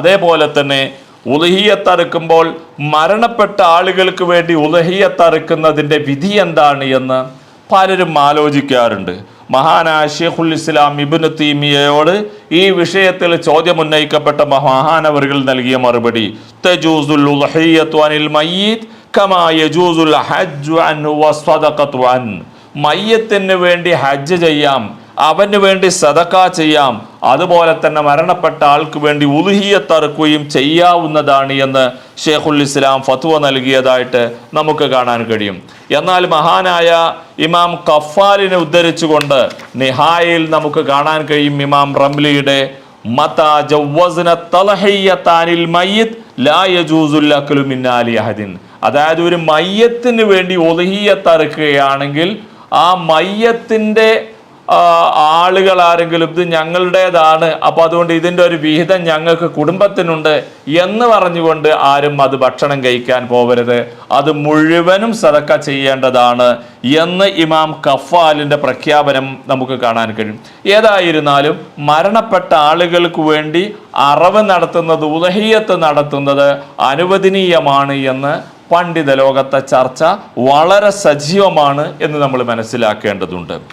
അതേപോലെ തന്നെ ഉലഹിയത്തറുക്കുമ്പോൾ മരണപ്പെട്ട ആളുകൾക്ക് വേണ്ടി ഉലഹിയത്തറുക്കുന്നതിന്റെ വിധി എന്താണ് എന്ന് പലരും ആലോചിക്കാറുണ്ട്. മഹാനായ ഷെയ്ഖുൽ ഇസ്ലാം ഇബിന് തീമിയയോട് ഈ വിഷയത്തിൽ ചോദ്യം ഉന്നയിക്കപ്പെട്ട മഹാനവറുകൾ നൽകിയ മറുപടി തജൂസുൽ അനിൽ മയ്യിത് കമാ യജൂസുൽ ഹജ്ജ് അൻ. മയ്യത്തിന് വേണ്ടി ഹജ്ജ് ചെയ്യാം അവന് വേണ്ടി സദക്ക ചെയ്യാം. അതുപോലെ തന്നെ മരണപ്പെട്ട ആൾക്ക് വേണ്ടി ഉലുഹിയത്തറുക്കുകയും ചെയ്യാവുന്നതാണ് എന്ന് ഷേഖുൽ ഇസ്ലാം ഫത്വ നൽകിയതായിട്ട് നമുക്ക് കാണാൻ കഴിയും. എന്നാൽ മഹാനായ ഇമാം കഫാലിനെ ഉദ്ധരിച്ചുകൊണ്ട് നിഹായിൽ നമുക്ക് കാണാൻ കഴിയും ഇമാം റംലിയുടെ അതായത് ഒരു മയ്യത്തിന് വേണ്ടി ഒതുഹിയത്തറുക്കുകയാണെങ്കിൽ ആ മയ്യത്തിന്റെ ആളുകൾ ആരെങ്കിലും ഇത് ഞങ്ങളുടേതാണ് അപ്പൊ അതുകൊണ്ട് ഇതിന്റെ ഒരു വിഹിതം ഞങ്ങൾക്ക് കുടുംബത്തിനുണ്ട് എന്ന് പറഞ്ഞുകൊണ്ട് ആരും അത് ഭക്ഷണം കഴിക്കാൻ പോകരുത് അത് മുഴുവനും സതക്ക ചെയ്യേണ്ടതാണ് എന്ന് ഇമാം കഫാലിന്റെ പ്രഖ്യാപനം നമുക്ക് കാണാൻ കഴിയും. ഏതായിരുന്നാലും മരണപ്പെട്ട ആളുകൾക്ക് വേണ്ടി അറവ് നടത്തുന്നത് ഉദഹീയത്ത് നടത്തുന്നത് അനുവദനീയമാണ് എന്ന് പണ്ഡിത ലോകത്തെ ചർച്ച വളരെ സജീവമാണ് എന്ന് നമ്മൾ മനസ്സിലാക്കേണ്ടതുണ്ട്.